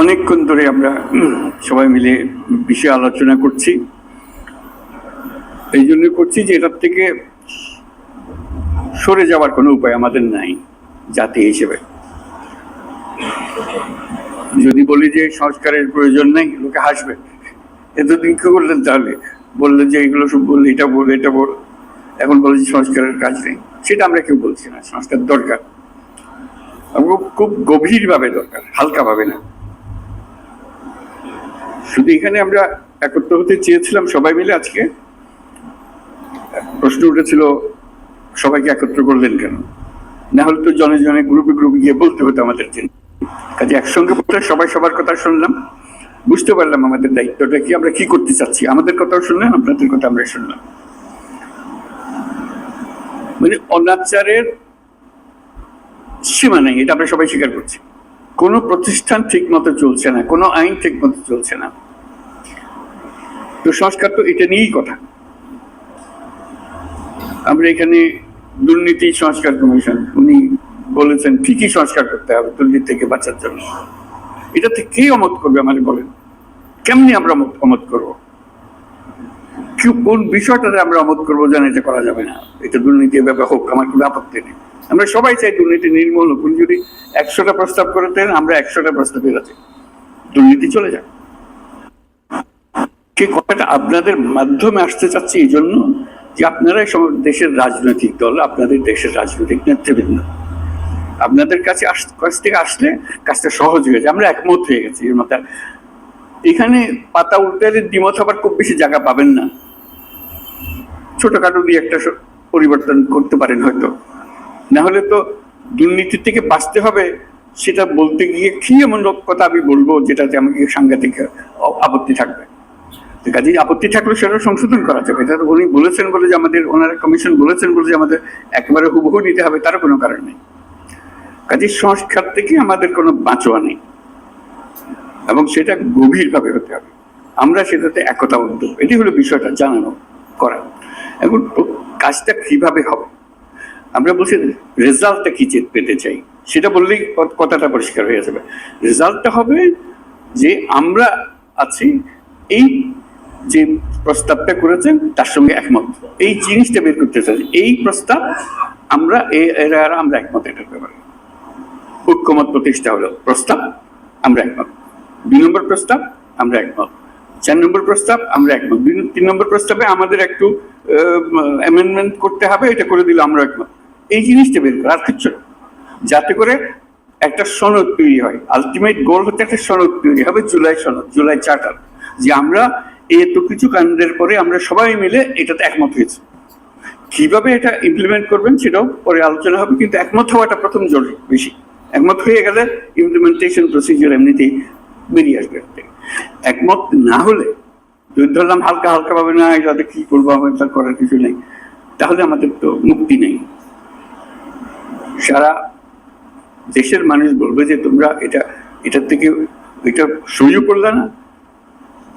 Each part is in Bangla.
অনেকক্ষণ ধরে আমরা সবাই মিলে বিষয়ে আলোচনা করছি। এই জন্য করছি যে এটার থেকে সরে যাওয়ার কোনো উপায় আমাদের নাই, জাতি হিসেবে। যদি বলি যে সংস্কারের প্রয়োজন নেই, লোকে হাসবে। এতদিন কি করলেন তাহলে। বললেন যে এগুলো সব বললে এটা বল এটা বল। এখন বলে যে সংস্কারের কাজ নেই। সেটা আমরা কেউ বলছি না। সংস্কার দরকার। খুব গভীরভাবে দরকার, হালকাভাবে না। এখানে আমরা একত্র হতে চেয়েছিলাম সবাই মিলে আজকে। প্রশ্ন উঠেছিল, সবাইকে একত্র করলেন কেন? না হলে তো জনে জনে গ্রুপে গ্রুপে গিয়ে বলতে হতো আমাদের জন্য কাজে একসঙ্গে বলতে সবাই সবার কথা শুনলাম। বুঝতে পারলাম আমাদের দায়িত্বটা কি, আমরা কি করতে চাচ্ছি? আমাদের কথাও শুনলেন, আপনাদের কথা আমরা শুনলাম। মানে অনাচারের সীমা নেই, এটা আমরা সবাই স্বীকার করছি। কোনো প্রতিষ্ঠান ঠিক মতো চলছে না, কোনো আইন ঠিক মতো চলছে না। তো সংস্কার তো এটা নিয়েই কথা। আমরা এখানে দুর্নীতি সংস্কার কমিশন, উনি বলেছেন ঠিকই সংস্কার করতে হবে দুর্নীতি থেকে বাঁচার জন্য। এটাতে কে অমত করবে আমাদের বলেন। কেমনি আমরা অমত করব? কোন বিষয়টাতে আমরা অমত করব জানা এটা করা যাবে না। এটা দুর্নীতি ব্যাপার হোক, আমার কোনো আপত্তি নেই। আমরা সবাই চাই দুর্নীতি নির্মূল উনি যদি একশোটা প্রস্তাব করে দেন, আমরা একশোটা প্রস্তাবের আছে দুর্নীতি চলে যাক। সে কথাটা আপনাদের মাধ্যমে আসতে চাচ্ছি এই জন্য যে আপনারাই দেশের রাজনৈতিক দল, আপনাদের দেশের রাজনৈতিক নেতৃবৃন্দ। আপনাদের কাছে কাছ থেকে আসলে কাজটা সহজ হয়ে যায়। আমরা একমত হয়ে গেছি এর মধ্যে। এখানে পাতা উল্টালে দ্বিমত হবার খুব বেশি জায়গা পাবেন না। ছোটখাটো দিয়ে একটা পরিবর্তন করতে পারেন হয়তো। না হলে তো দুর্নীতি থেকে বাঁচতে হবে, সেটা বলতে গিয়ে কি এমন কথা আমি বলব যেটাতে আমাকে সাংঘাতিক আপত্তি থাকবে? তো কাজেই আপত্তি থাকলে সেটা সংশোধন করা যাবে। এটা উনি বলেছেন বলে যে আমাদের, ওনারা কমিশন বলেছেন বলে যে আমাদের একেবারে হুবহু নিতে হবে, তার কোনো কারণ নেই। কাজেই সংস্কার থেকে আমাদের কোনো বাঁচোয়া নেই। এবং সেটা গভীরভাবে হতে হবে। আমরা সেটাতে একতাবদ্ধ। এটি হলো বিষয়টা জানানো, করা। এখন কাজটা কীভাবে হবে? আমরা বলছি রেজাল্টটা কি পেতে চাই? সেটা বললেই কথাটা পরিষ্কার হয়ে যাবে। রেজাল্টটা হবে যে আমরা আছি, এই যে প্রস্তাবটা করেছেন, তার সঙ্গে একমত। এই জিনিসটা বের করতে চাই, এই প্রস্তাব আমরা এরা আমরা একমত এটার ব্যাপারে ঐক্যমত প্রতিষ্ঠা হলো প্রস্তাব, আমরা একমত। দুই নম্বর প্রস্তাব, আমরা একমত। চার নম্বর প্রস্তাব, আমরা একমত। তিন নম্বর প্রস্তাবে আমাদের একটু অ্যামেন্ডমেন্ট করতে হবে, এটা করে দিলে আমরা একমত। এই জিনিসটা বের করা। আর কিচ্ছু যাতে করে একটা সনদ তৈরি হয়। আলটিমেট গোল হচ্ছে একটা সনদ তৈরি হবে জুলাই সনদ, জুলাই চার্টার যে আমরা এত কিছু কাণ্ডের পরে আমরা সবাই মিলে এটাতে একমত হয়েছি। কীভাবে এটা ইমপ্লিমেন্ট করবেন সেটাও পরে আলোচনা হবে, কিন্তু একমত হওয়াটা প্রথম জরুরি বেশি। একমত হয়ে গেলে ইমপ্লিমেন্টেশন প্রসিজিওর এমনিতেই বেরিয়ে আসবে। একমত না হলে, যদি ধরলাম হালকা হালকা ভাবে না এটাতে কি করব, আমার করার কিছু নেই, তাহলে আমাদের তো মুক্তি নেই। সারা দেশের মানুষ বলবে যে তোমরা এটা, এটার থেকে এটা সহ্য করলে না,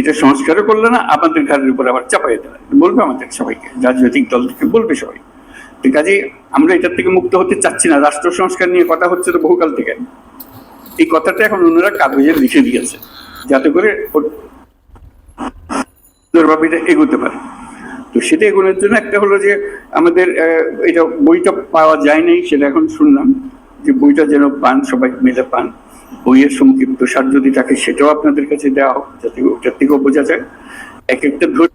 এটা সংস্কারও করলে না, আমাদের ঘরের উপর আবার চাপাই দিলে বলবে আমাদের সবাইকে, রাজনৈতিক দল থেকে বলবে সবাই। তো কাজে আমরা এটার থেকে মুক্ত হতে চাচ্ছি না। রাষ্ট্র সংস্কার নিয়ে কথা হচ্ছে তো বহুকাল থেকে। এই কথাটা এখন অন্যরা কাগজে লিখে দিয়েছে, যাতে করে এগোতে পারে। তো সেটা এগোনোর জন্য একটা হলো যে আমাদের এটা বইটা পাওয়া যায় নাই সেটা এখন শুনলাম যে বইটা যেন পান সবাই মিলে পান। বইয়ের সংক্ষিপ্ত সার যদি থাকে সেটাও আপনাদের কাছে দেওয়া হোক যাতে ওটার থেকেও বোঝা যায়। এক একটা ধরে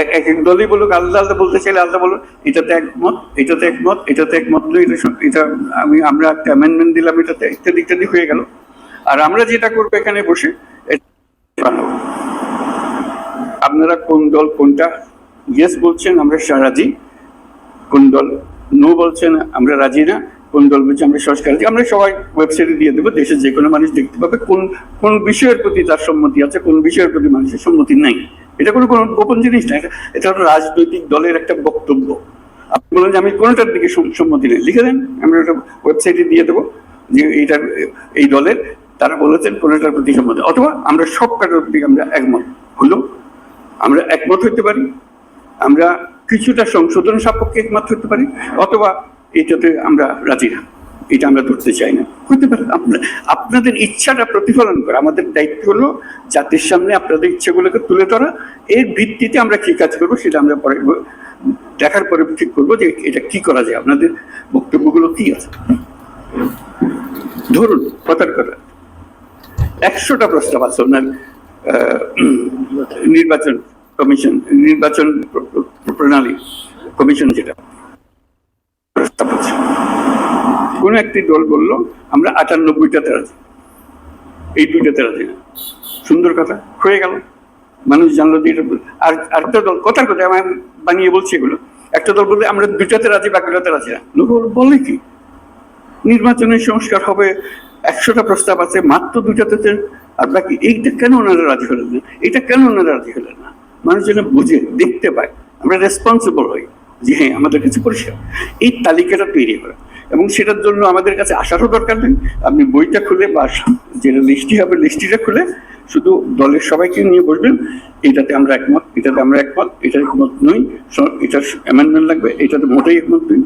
এক- এক এক দলই বলুক আলাদা আলাদা বলতে চাইলে আলাদা বলো এটাতে একমত এটাতে একমত এটাতে একমত নয়, এটা এটা আমি আমরা একটা অ্যামেন্ডমেন্ট দিলাম এটাতে ইত্যাদি ইত্যাদি হয়ে গেল। আর আমরা যেটা করব এখানে বসে আপনারা কোন দল কোনটা ইয়েস বলছেন, আমরা রাজি। কোন দল নো বলছেন, আমরা রাজি না। কোন দল বলছে, আমরা সংস্কার আমরা সবাই ওয়েবসাইটে দিয়ে দেবো, দেশের যে কোনো মানুষ দেখতে পাবে কোন কোন বিষয়ের প্রতি তার সম্মতি আছে, কোন বিষয়ের প্রতি মানুষের সম্মতি নাই। এটা কোনো কোনো গোপন জিনিস না, এটা হলো রাজনৈতিক দলের একটা বক্তব্য। আপনি বলেন যে আমি কোনটার দিকে সম্মতি নেই। লিখে দেন, আমরা ওটা ওয়েবসাইটে দিয়ে দেবো, যে এইটার এই দলের, তারা বলেছেন কোনোটার প্রতি সম্মতি। অথবা আমরা সব কাটার প্রতি আমরা একমত। হলো, আমরা একমত হতে পারি। আমরা কিছুটা সংশোধন সাপেক্ষে একমাত্র হতে পারি, অথবা এটাতে আমরা রাজি না। এটা আমরা ধরতে চাই না। হতে পারে আপনা- আপনাদের ইচ্ছাটা প্রতিফলন করা। আমাদের দায়িত্ব হলো জাতির সামনে আপনাদের ইচ্ছাগুলোকে তুলে ধরা। এর ভিত্তিতে আমরা কি কাজ করব সেটা আমরা পরে দেখার পরে ঠিক করব যে এটা কি করা যায়। আপনাদের বক্তব্যগুলো কি আছে? ধরুন কথার কথা একশোটা প্রস্তাব আছে ওনার নির্বাচন কমিশন, নির্বাচন প্র- প্র- প্রণালী, কমিশন যেটা। কোন একটি দল বলল, আমরা আটানব্বইটাতে রাজি এই দুইটাতে রাজি সুন্দর কথা, হয়ে গেল। মানুষ জানলো যে এটা আর আরেকটা দল, কথার কথা, আমি বানিয়ে বলছি এগুলো। একটা দল বললে আমরা দুইটাতে রাজি বাকিটাতে রাজি না। লোক বলে কি? নির্বাচনের সংস্কার হবে, একশোটা প্রস্তাব আছে, মাত্র দুটাতে যে- আর বাকি এইটা কেন ওনারা রাজি হলেন না? এটা কেন ওনারা রাজি হলেন মানুষ যেন বুঝে, দেখতে পায়। আমরা রেসপন্সিবল হই যে হ্যাঁ আমাদের কাছে পরিষ্কার এই তালিকাটা তৈরি করা। এবং সেটার জন্য আমাদের কাছে আসারও দরকার নেই। আপনি বইটা খুলে বা যেটা লিস্টি হবে লিস্টিটা খুলে শুধু দলের সবাইকে নিয়ে বসবেন। এটাতে আমরা একমত, এটাতে আমরা একমত এটা একমত নই। এটার অ্যামেন্ডমেন্ট লাগবে, এটাতে মোটেই একমত নই।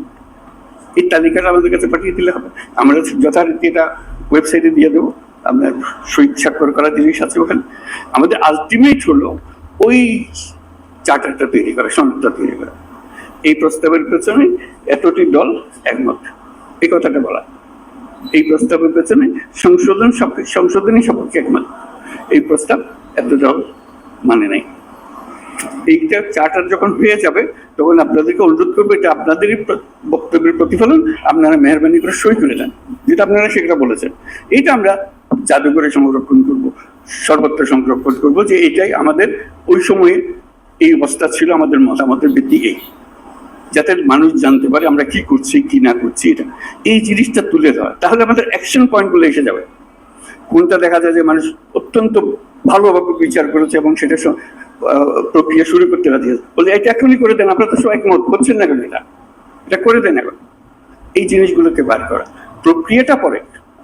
এই তালিকাটা আমাদের কাছে পাঠিয়ে দিলে হবে। আমরা যথারীতি এটা ওয়েবসাইটে দিয়ে দেবো। আপনার সই স্বাক্ষর করা জিনিস আছে ওখানে। আমাদের আলটিমেট হলো ওই চার্টারটা তৈরি করা, সনদটা তৈরি করা। এই প্রস্তাবের পেছনে এতটি দল একমত। এই কথাটা বলা। এই প্রস্তাবের পেছনে সংশোধন সংশোধনী সপক্ষে একমত। এই প্রস্তাব এত দল মানে নাই। এইটা চার্টার যখন হয়ে যাবে, তখন আপনাদেরকে অনুরোধ করব এটা আপনাদেরই বক্তব্যের প্রতিফলন। আপনারা মেহরবানি করে সই করে দেন যেটা আপনারা সেটা বলেছেন। এইটা আমরা জাদুঘরে সংরক্ষণ করব, সর্বত্র সংরক্ষণ করব যে এটাই আমাদের ওই সময়ে এই অবস্থা ছিল, আমাদের মতামতের ভিত্তি এই। যাতে মানুষ জানতে পারে আমরা কি করছি, কি না করছি এটা। এই জিনিসটা তুলে ধরা। তাহলে আমাদের অ্যাকশন পয়েন্টগুলো এসে যাবে। কোনটা দেখা যায় যে মানুষ অত্যন্ত ভালোভাবে বিচার করেছে এবং সেটা প্রক্রিয়া শুরু করতে রাজি আছে বলে, এটা এখনই করে দেন, আপনারা তো সব একমত, করছেন না কেন এটা? এটা করে দেন এখন। এই জিনিসগুলোকে বার করা। প্রক্রিয়াটা পরে,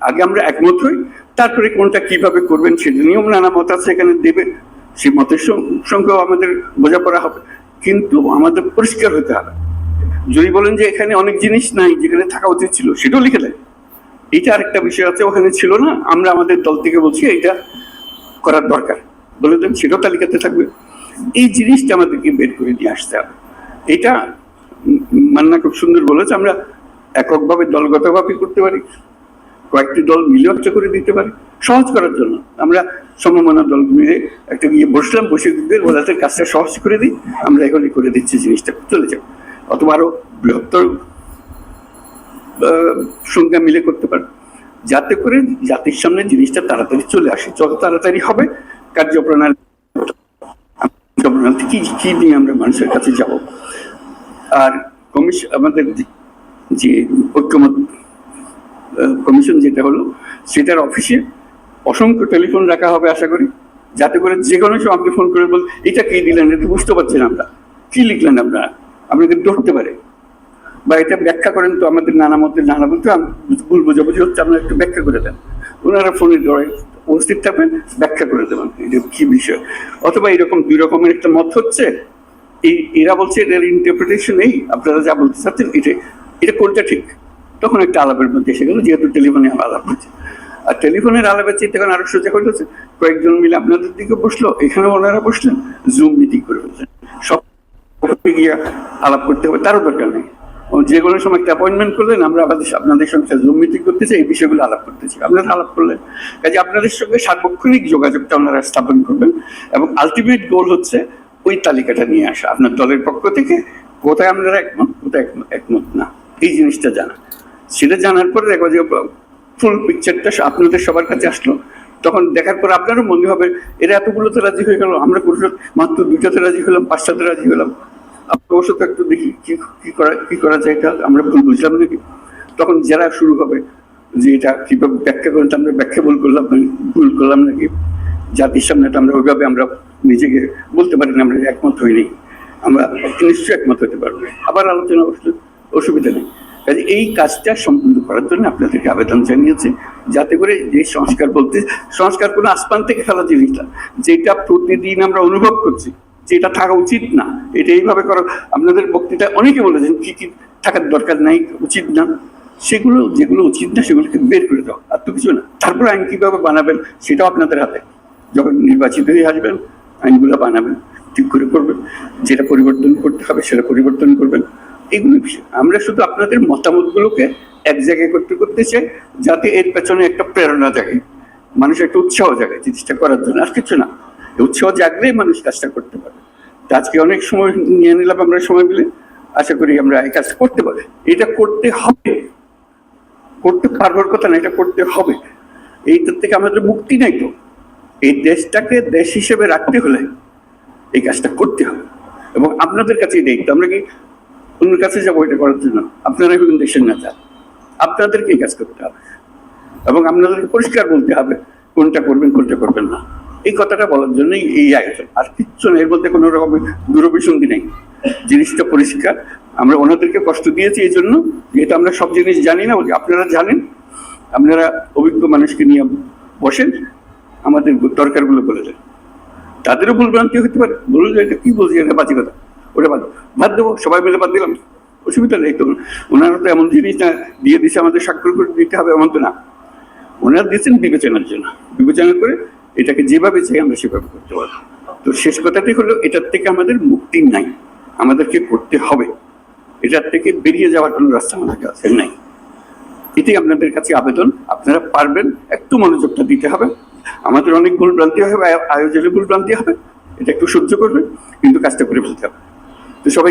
আগে আমরা একমত হই, তারপরে কোনটা কীভাবে করবেন সেটা নিয়ম নানা মত আছে এখানে দেবে। সেই মতের সঙ্গেও আমাদের বোঝাপড়া হবে। কিন্তু আমাদের পরিষ্কার হতে হবে। যদি বলেন যে এখানে অনেক জিনিস নাই যেখানে থাকা উচিত ছিল, সেটাও লিখে দেয় এটা আরেকটা বিষয় আছে, ওখানে ছিল না, আমরা আমাদের দল থেকে বলছি এটা করার দরকার। বলে দেন, সেটাও তালিকাতে থাকবে। এই জিনিসটা আমাদেরকে বের করে নিয়ে আসতে হবে। এটা মান্না খুব সুন্দর বলেছে, আমরা এককভাবে দলগতভাবে করতে পারি, কয়েকটি দল মিলেও একটা করে দিতে পারি, সহজ করার জন্য। আমরা সমমনা দল মিলে একটা গিয়ে বসলাম, বসে দিতে ওদের কাজটা সহজ করে দিই, আমরা এখনই করে দিচ্ছি জিনিসটা, চলে যাও অথবা আরও বৃহত্তর সংখ্যা মিলে করতে পারে। যাতে করে জাতির সামনে জিনিসটা তাড়াতাড়ি চলে আসে, যত তাড়াতাড়ি হবে কার্যপ্রণালী কি কি নিয়ে আমরা মানুষের কাছে যাব? আর কমিশন আমাদের যে- ঐক্যমত কমিশন যেটা হলো, সেটার অফিসে অসংখ্য টেলিফোন রাখা হবে, আশা করি। যাতে করে যে কোনো সময় আপনি ফোন করে বল এটা কি দিলেন? এটা বুঝতে পারছেন আমরা। কি লিখলেন আপনারা? আপনাদের ধরতে পারে। বা এটা ব্যাখ্যা করেন তো আমাদের নানা মতের নানা বলতে ভুল বোঝাবুঝি হচ্ছে, আপনারা একটু ব্যাখ্যা করে দেন। ওনারা ফোনে ধরে উপস্থিত থাকবেন, ব্যাখ্যা করে দেবেন কি বিষয়। অথবা এরকম দুই রকমের একটা মত হচ্ছে, এই এরা বলছে এদের ইন্টারপ্রিটেশন এই আপনারা যা বলতে চাচ্ছেন, এটা এটা কোনটা ঠিক? তখন একটা আলাপের মধ্যে এসে গেল, যেহেতু টেলিফোনে আলাপ হচ্ছে। আর টেলিফোনের আলাপের চেয়ে তখন আরও সোজা হয়েছে কয়েকজন মিলে আপনাদের দিকে বসল, এখানে ওনারা বসলেন জুম মিটিং করে ফেলছেন সব গিয়ে আলাপ করতে হবে, তারও দরকার নেই। যে কোনো সময় একটা অ্যাপয়েন্টমেন্ট করলেন, আমরা আমাদের আপনাদের সঙ্গে জুম মিটিং করতে চাই, এই বিষয়গুলো আলাপ করতে চাই। আপনারা আলাপ করলেন। কাজে আপনাদের সঙ্গে সার্বক্ষণিক যোগাযোগটা ওনারা স্থাপন করবেন এবং আলটিমেট গোল হচ্ছে ওই তালিকাটা নিয়ে আসা। আপনার দলের পক্ষ থেকে কোথায় আপনারা একমত, কোথায় একমত না। এই জিনিসটা জানা। সেটা জানার পরে দেখো যে ফুল পিকচারটা আপনাদের সবার কাছে আসলো। তখন দেখার পর আপনারও মনে হবে, এরা এতগুলোতে রাজি হয়ে গেল, আমরা মাত্র দুইটাতে রাজি হলাম, পাঁচটাতে রাজি হলাম। আপনার অবশ্য তো একটু দেখি কি কি করা কি করা যায় এটা আমরা ভুল বুঝলাম নাকি? তখন যারা শুরু হবে যে এটা কীভাবে ব্যাখ্যা করেন আমরা ব্যাখ্যা ভুল করলাম ভুল করলাম নাকি? জাতির সামনে আমরা ওইভাবে আমরা নিজেকে বলতে পারি না, আমরা একমত হইনি। আমরা নিশ্চয়ই একমত হতে পারব। আবার আলোচনা অবশ্যই অসুবিধা নেই। কাজে এই কাজটা সম্পূর্ণ করার জন্য আপনাদেরকে আবেদন জানিয়েছি, যাতে করে যে সংস্কার বলতে, সংস্কার কোনো আসমান থেকে ফেলা জিনিস না, যেটা প্রতিদিন আমরা অনুভব করছি যেটা থাকা উচিত না, এটা এইভাবে করো। আপনাদের বক্তৃতায় অনেকে বলেছেন, কি কি থাকার দরকার নাই, উচিত না। সেগুলো, যেগুলো উচিত না, সেগুলোকে বের করে দাও, আর তো কিছু না। তারপর আইন কীভাবে বানাবেন, সেটাও আপনাদের হাতে। যখন নির্বাচিত হয়ে আসবেন, আইনগুলো বানাবেন, ঠিক করে করবেন। যেটা পরিবর্তন করতে হবে, সেটা পরিবর্তন করবেন। এগুলো আমরা শুধু আপনাদের মতামতগুলোকে এক জায়গায় করতে করতে চাই, যাতে এর পেছনে একটা প্রেরণা জাগে। মানুষ একটা উৎসাহ জাগে জিনিসটা করার জন্য। আর কিছু না। উৎসাহ জাগলেই মানুষ কাজটা করতে পারে আজকে অনেক সময় নিয়ে নিলাম আমরা সময় মিলে। আশা করি আমরা এই কাজ করতে পারি এটা করতে হবে। করতে পারবার কথা না, এটা করতে হবে। এইটার থেকে আমাদের মুক্তি নাই তো। এই দেশটাকে দেশ হিসেবে রাখতে হলে এই কাজটা করতে হবে। এবং আপনাদের কাছেই দায়িত্ব। আমরা কি অন্যের কাছে যাব এটা করার জন্য? আপনারা হলেন দেশের নেতা। আপনাদেরকে এই কাজ করতে হবে। এবং আপনাদেরকে পরিষ্কার বলতে হবে, কোনটা করবেন কোনটা করবেন না। এই কথাটা বলার জন্যই এই আয়োজন। আর কিচ্ছু এর মধ্যে কোনো রকম দূরভিসন্ধি নেই। জিনিসটা পরিষ্কার। আমরা ওনাদেরকে কষ্ট দিয়েছি এই জন্য। যেহেতু আমরা সব জিনিস জানি না আপনারা জানেন। আপনারা অভিজ্ঞ মানুষকে নিয়ে বসেন। আমাদের দরকারগুলো বলে দেন। তাদেরও ভুলভ্রান্তি হতে পারে। যে এটা কি বলছি? এটা বাজে কথা। ওটা বাদ বাদ দেবো। সবাই মিলে বাদ দিলাম। অসুবিধা নেই তো। ওনারা তো এমন জিনিস না, দিয়ে দিচ্ছে আমাদের স্বাক্ষর করে দিতে হবে, এমন তো না। ওনারা দিচ্ছেন বিবেচনার জন্য। বিবেচনা করে এটাকে যেভাবে চাই আমরা সেভাবে করতে পারব। তো শেষ কথাটি হলো, এটার থেকে আমাদের মুক্তি নাই। আমাদেরকে করতে হবে। এটার থেকে বেরিয়ে যাওয়ার কোনো রাস্তা আমাদের কাছে নাই। এটাই আপনাদের কাছে আবেদন। আপনারা পারবেন, একটু মনোযোগটা দিতে হবে। আমাদের অনেক ভুল ভ্রান্তি হবে আয়োজনে ভুল ভ্রান্তি হবে। এটা একটু সহ্য করবেন, কিন্তু কাজটা করে ফেলতে হবে। তো সবাই